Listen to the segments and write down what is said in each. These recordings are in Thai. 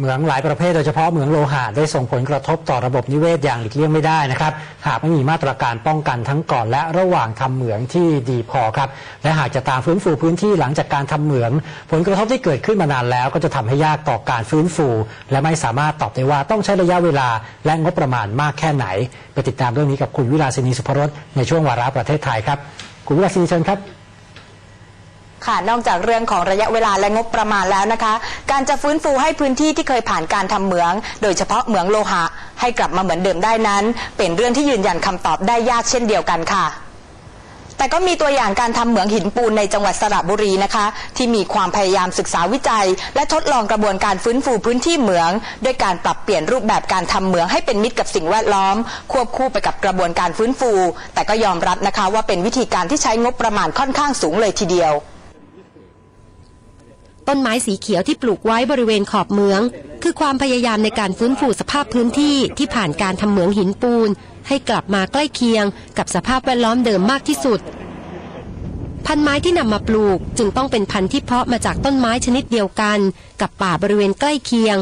เหมืองหลายประเภทโดยเฉพาะเหมืองโลหะได้ส่งผลกระทบต่อระบบนิเวศอย่างหลีกเลี่ยงไม่ได้นะครับ หากไม่มีมาตรการป้องกันทั้งก่อนและระหว่างทำเหมืองที่ดีพอครับ และหากจะตามฟื้นฟูพื้นที่หลังจากการทำเหมือง ผลกระทบที่เกิดขึ้นมานานแล้ว ก็จะทำให้ยากต่อการฟื้นฟู และไม่สามารถตอบได้ว่าต้องใช้ระยะเวลา และงบประมาณมากแค่ไหน ไปติดตามเรื่องนี้กับคุณวิลาสินีสุภรสในช่วงวาระประเทศไทยครับคุณวิลาสินีเชิญครับ ค่ะนอกจากเรื่องของระยะเวลาและงบประมาณแล้วนะคะ การจะฟื้นฟูให้พื้นที่ที่เคยผ่านการทำเหมือง โดยเฉพาะเหมืองโลหะ ให้กลับมาเหมือนเดิมได้นั้น เป็นเรื่องที่ยืนยันคำตอบได้ยากเช่นเดียวกันค่ะ แต่ก็มีตัวอย่างการทำเหมืองหินปูนในจังหวัดสระบุรีนะคะ ที่มีความพยายามศึกษาวิจัย และทดลองกระบวนการฟื้นฟูพื้นที่เหมือง ด้วยการปรับเปลี่ยนรูปแบบการทำเหมืองให้เป็นมิตรกับสิ่งแวดล้อม ควบคู่ไปกับกระบวนการฟื้นฟู แต่ก็ยอมรับนะคะว่าเป็นวิธีการที่ใช้งบประมาณค่อนข้างสูงเลยทีเดียว ต้นไม้สีเขียวที่ปลูกไว้บริเวณขอบเมือง คือความพยายามในการฟื้นฟูสภาพพื้นที่ที่ผ่านการทำเหมืองหินปูน ให้กลับมาใกล้เคียง กับสภาพแวดล้อมเดิมมากที่สุด พันไม้ที่นำมาปลูกจึงต้องเป็นพันธุ์ที่เพาะมาจากต้นไม้ชนิดเดียวกัน กับป่าบริเวณใกล้เคียง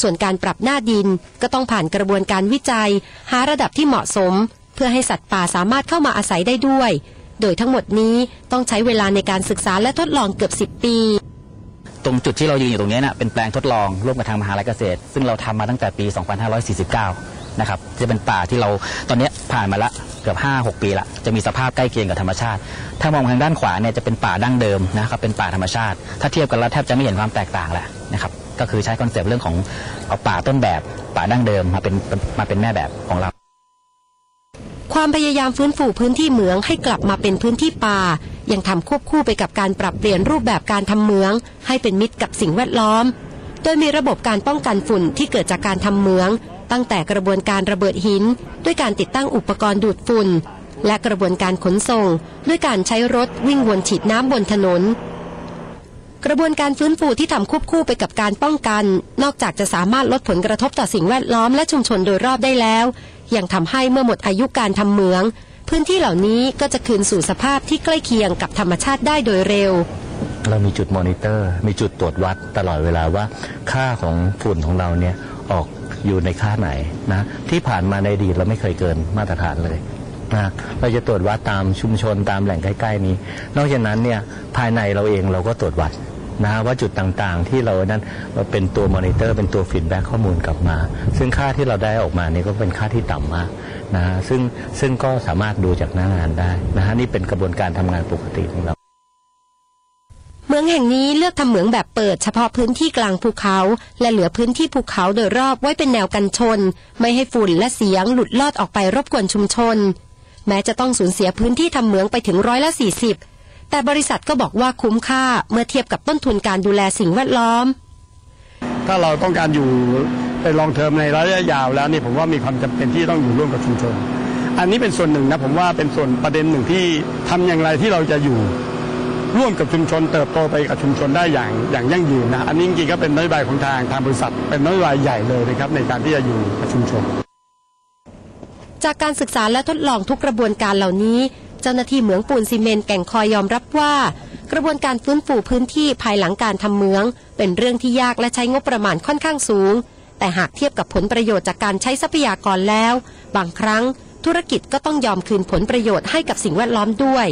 ส่วนการปรับหน้าดินก็ต้องผ่านกระบวนการวิจัย หาระดับที่เหมาะสม เพื่อให้สัตว์ป่าสามารถเข้ามาอาศัยได้ด้วย โดยทั้งหมดนี้ต้องใช้เวลาในการศึกษาและทดลองเกือบ 10 ปี ตรงจุดที่เรายืนอยู่ตรงนี้นะเป็นแปลงทดลองร่วมกับทางมหาลัยเกษตร ซึ่งเราทำมาตั้งแต่ปี 2549 นะครับจะเป็นป่าที่เราตอนนี้ผ่านมาละเกือบ 5-6 ปีละจะมีสภาพใกล้เคียงกับธรรมชาติ ถ้ามองทางด้านขวาเนี่ยจะเป็นป่าดั้งเดิมนะครับเป็นป่าธรรมชาติ ถ้าเทียบกันแล้วแทบจะไม่เห็นความแตกต่างแหละนะครับก็คือใช้คอนเซปต์เรื่องของเอาป่าต้นแบบป่าดั้งเดิมมาเป็นมาเป็นแม่แบบของเราความพยายามฟื้นฟูพื้นที่เหมืองให้กลับมาเป็นพื้นที่ป่า ยังทำควบคู่ไปกับการปรับเปลี่ยนรูปแบบการทำเหมือง ให้เป็นมิตรกับสิ่งแวดล้อม โดยมีระบบการป้องกันฝุ่นที่เกิดจากการทำเหมือง ตั้งแต่กระบวนการระเบิดหิน ด้วยการติดตั้งอุปกรณ์ดูดฝุ่น และกระบวนการขนส่ง ด้วยการใช้รถวิ่งวนฉีดน้ำบนถนนกระบวนการฟื้นฟูที่ทำควบคู่ไปกับการป้องกัน นอกจากจะสามารถลดผลกระทบต่อสิ่งแวดล้อมและชุมชนโดยรอบได้แล้ว ยังทำให้เมื่อหมดอายุการทำเหมือง พื้นที่เหล่านี้ก็จะคืนสู่สภาพที่ใกล้เคียงกับธรรมชาติได้โดยเร็ว เรามีจุดมอนิเตอร์ มีจุดตรวจวัดตลอดเวลาว่า ค่าของฝุ่นของเราเนี่ยออกอยู่ในค่าไหนนะที่ผ่านมาในอดีตเราไม่เคยเกินมาตรฐานเลยนะเราจะตรวจวัดตามชุมชนตามแหล่งใกล้ ๆ นี้ นอกจากนั้นเนี่ยภายในเราเองเราก็ตรวจวัดนะว่าจุดต่างๆ ที่เรานั้นเป็นตัวมอนิเตอร์เป็นตัวฟีดแบ็กข้อมูลกลับมา ซึ่งค่าที่เราได้ออกมานี่ก็เป็นค่าที่ต่ำมาก นะซึ่งซึ่งก็สามารถดูจากหน้างานได้นะฮะนี่เป็นกระบวนการทำงานปกติของเรา เมืองแห่งนี้เลือกทำเหมืองแบบเปิดเฉพาะพื้นที่กลางภูเขา และเหลือพื้นที่ภูเขาโดยรอบไว้เป็นแนวกันชน ไม่ให้ฝุ่นและเสียงหลุดลอดออกไปรบกวนชุมชน แม้จะต้องสูญเสียพื้นที่ทำเหมืองไปถึงร้อยละ40แต่บริษัทก็บอกว่าคุ้มค่าเมื่อเทียบกับต้นทุนการดูแลสิ่งแวดล้อม ถ้าเราต้องการอยู่เป็นลองเทอมในระยะยาวแล้วนี่ผมว่ามีความจำเป็นที่ต้องอยู่ร่วมกับชุมชน อันนี้เป็นส่วนหนึ่งนะผมว่าเป็นส่วนประเด็นหนึ่งที่ทำอย่างไรที่เราจะอยู่ร่วมกับชุมชน เติบโตไปกับชุมชนได้อย่างอย่างยั่งยืนนะอันนี้จริงๆก็เป็นนโยบายของทางทางบริษัท เป็นนโยบายใหญ่เลยนะครับในการที่จะอยู่กับชุมชน จากการศึกษาและทดลองทุกกระบวนการเหล่านี้ เจ้าหน้าที่เหมืองปูนซีเมนแก่งคอยยอมรับว่า กระบวนการฟื้นฟูพื้นที่ภายหลังการทำเหมือง เป็นเรื่องที่ยากและใช้งบประมาณค่อนข้างสูง แต่หากเทียบกับผลประโยชน์จากการใช้ทรัพยากรแล้ว บางครั้ง ธุรกิจก็ต้องยอมคืนผลประโยชน์ให้กับสิ่งแวดล้อมด้วย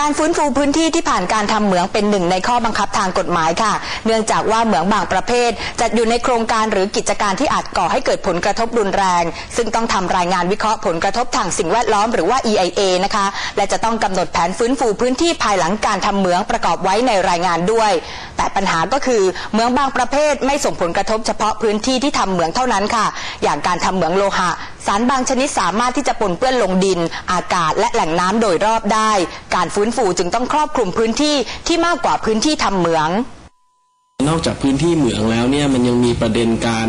การฟื้นฟูพื้นที่ที่ผ่านการทำเหมืองเป็นหนึ่งในข้อบังคับทางกฎหมายค่ะ เนื่องจากว่าเหมืองบางประเภทจัดอยู่ในโครงการหรือกิจการที่อาจก่อให้เกิดผลกระทบรุนแรง ซึ่งต้องทำรายงานวิเคราะห์ผลกระทบทางสิ่งแวดล้อมหรือว่า EIA นะคะ และจะต้องกำหนดแผนฟื้นฟูพื้นที่ภายหลังการทำเหมืองประกอบไว้ในรายงานด้วย แต่ปัญหาก็คือเหมืองบางประเภทไม่ส่งผลกระทบเฉพาะพื้นที่ที่ทำเหมืองเท่านั้นค่ะ อย่างการทำเหมืองโลหะ สารบางชนิดสามารถที่จะปนเปื้อนลงดิน อากาศและแหล่งน้ำโดยรอบได้ การฟื้นฟูจึงต้องครอบคลุมพื้นที่ที่มากกว่าพื้นที่ทำเหมืองนอกจากพื้นที่เหมืองแล้วเนี่ยมันยังมีประเด็นการ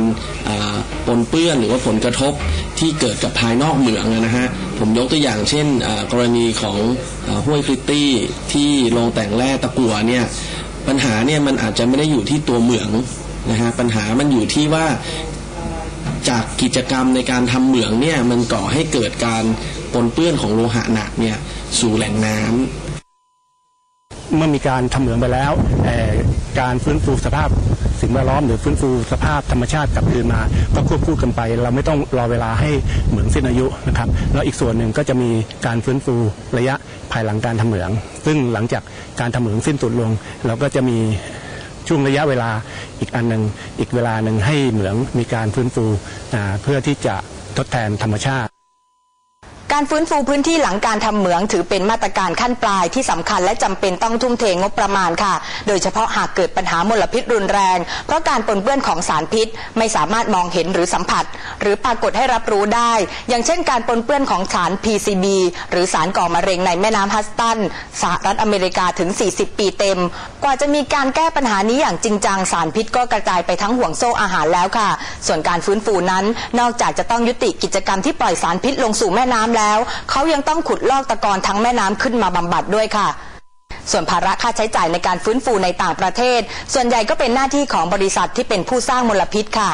ปนเปื้อนหรือว่าผลกระทบที่เกิดกับภายนอกเหมืองนะฮะผมยกตัวอย่างเช่นกรณีของห้วยคริตตี้ที่โรงแต่งแร่ตะกัวเนี่ยปัญหาเนี่ยมันอาจจะไม่ได้อยู่ที่ตัวเหมืองนะฮะปัญหามันอยู่ที่ว่า จากกิจกรรมในการทำเหมืองเนี่ยมันก่อให้เกิดการปนเปื้อนของโลหะหนักเนี่ยสู่แหล่งน้ำเมื่อมีการทำเหมืองไปแล้วการฟื้นฟูสภาพสิ่งแวดล้อมหรือฟื้นฟูสภาพธรรมชาติกลับคืนมา ก็ควบคู่กันไป เราไม่ต้องรอเวลาให้เหมืองสิ้นอายุนะครับแล้วอีกส่วนหนึ่งก็จะมีการฟื้นฟูระยะภายหลังการทำเหมือง ซึ่งหลังจากการทำเหมืองสิ้นสุดลง เราก็จะมี ช่วงระยะเวลาอีกอันหนึ่งอีกเวลาหนึ่งให้เหมืองมีการฟื้นฟูเพื่อที่จะทดแทนธรรมชาติ การฟื้นฟูพื้นที่หลังการทำเหมืองถือเป็นมาตรการขั้นปลายที่สำคัญและจำเป็นต้องทุ่มเทงบประมาณค่ะ โดยเฉพาะหากเกิดปัญหามลพิษรุนแรง เพราะการปนเปื้อนของสารพิษ ไม่สามารถมองเห็นหรือสัมผัส หรือปรากฏให้รับรู้ได้ อย่างเช่นการปนเปื้อนของสาร PCB หรือสารก่อมะเร็งในแม่น้ำฮัสตันสหรัฐอเมริกาถึง 40 ปีเต็ม กว่าจะมีการแก้ปัญหานี้อย่างจริงจังสารพิษก็กระจายไปทั้งห่วงโซ่อาหารแล้วค่ะ ส่วนการฟื้นฟูนั้น นอกจากจะต้องยุติกิจกรรมที่ปล่อยสารพิษลงสู่แม่น้ำแล้ว เขายังต้องขุดลอกตะกอนทั้งแม่น้ำขึ้นมาบำบัดด้วยค่ะส่วนภาระค่าใช้จ่ายในการฟื้นฟูในต่างประเทศ ส่วนใหญ่ก็เป็นหน้าที่ของบริษัทที่เป็นผู้สร้างมลพิษค่ะ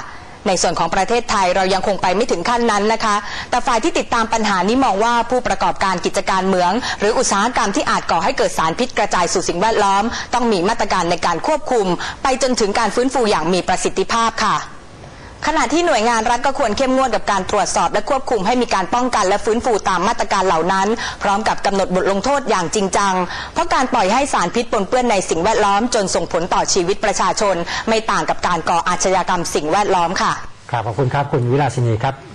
ในส่วนของประเทศไทยเรายังคงไปไม่ถึงขั้นนั้นนะคะ แต่ฝ่ายที่ติดตามปัญหานี้มองว่าผู้ประกอบการกิจการเหมือง หรืออุตสาหกรรมที่อาจก่อให้เกิดสารพิษกระจายสู่สิ่งแวดล้อม ต้องมีมาตรการในการควบคุม ไปจนถึงการฟื้นฟูอย่างมีประสิทธิภาพค่ะ ขณะที่หน่วยงานรัฐก็ควรเข้มงวดกับการตรวจสอบและควบคุมให้มีการป้องกันและฟื้นฟูตามมาตรการเหล่านั้น พร้อมกับกำหนดบทลงโทษอย่างจริงจัง เพราะการปล่อยให้สารพิษปนเปื้อนในสิ่งแวดล้อมจนส่งผลต่อชีวิตประชาชน ไม่ต่างกับการก่ออาชญากรรมสิ่งแวดล้อมค่ะครับขอบคุณครับคุณวิลาสินีครับ